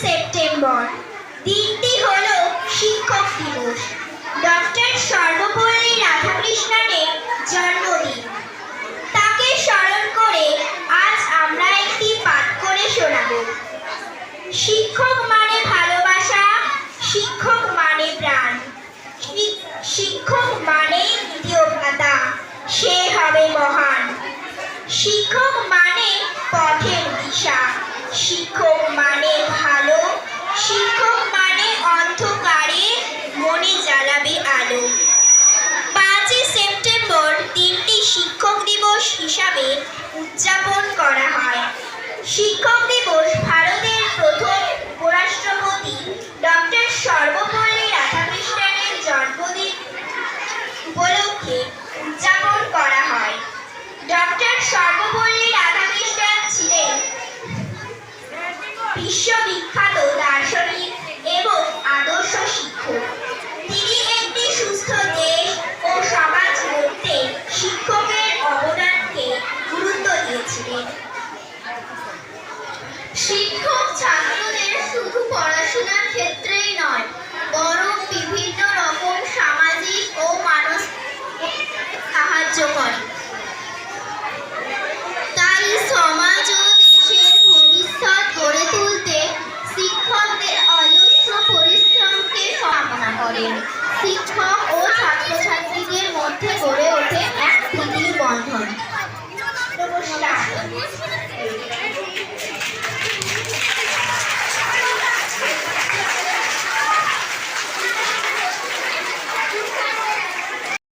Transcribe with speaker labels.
Speaker 1: September. দিনটি হলো শিক্ষক দিবস। ডক্টর সর্বপল্লী রাধাকৃষ্ণনের জন্মদিন। তাকে স্মরণ করে আজ আমরা একটি পাঠ করে শোনাব। শিক্ষক মানে ভালোবাসা, শিক্ষক মানে প্রাণ। শিক্ষক মানে ভাতা, সে হবে মহান। শিক্ষক মানে পথের দিশা। শিক্ষক মানে ভালো, শিক্ষক মানে অন্ধকারে মনে জ্বালাবে আলো। পাঁচই সেপ্টেম্বর তিনটি শিক্ষক দিবস হিসাবে উদযাপন করা হয়। শিক্ষক দিবস ভারতের প্রথম উপরাষ্ট্রপতি ডক্টর সর্বপল্লী রাধাকৃষ্ণের জন্মদিন উপলক্ষে উদযাপন বিশ্ববিখ্যাত দার্শনিক এবং আদর্শ শিক্ষক। তিনি একটি সুস্থ দেশ ও সমাজ গড়তে শিক্ষকের অবদানকে গুরুত্ব দিয়েছিলেন। শিক্ষক ছাত্রদের শুধু পড়াশোনার ক্ষেত্রেই নয়, বরং বিভিন্ন রকম সামাজিক ও মানসিক সাহায্য করে। in Sita